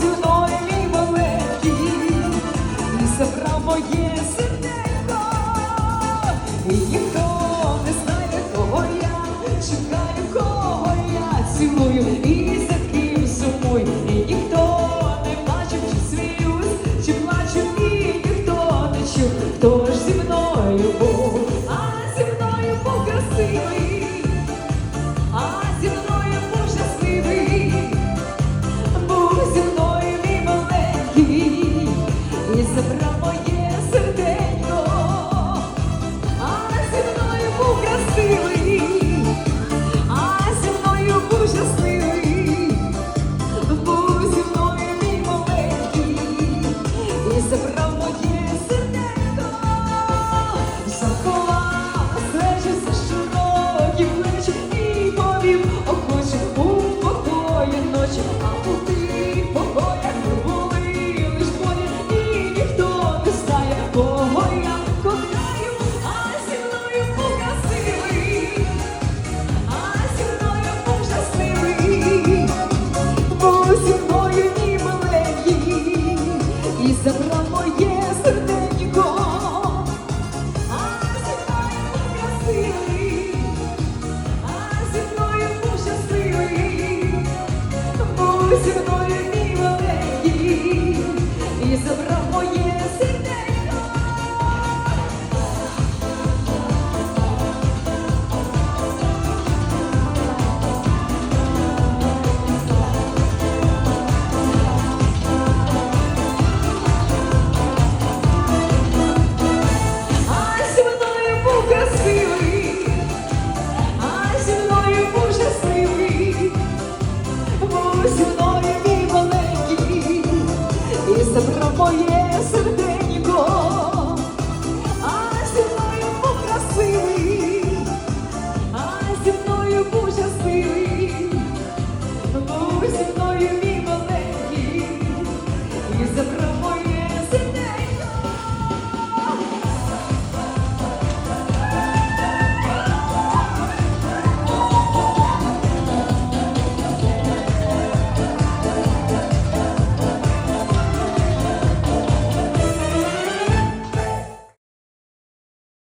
святої мій маленький, і забрав моє серденько, і ніхто. for you.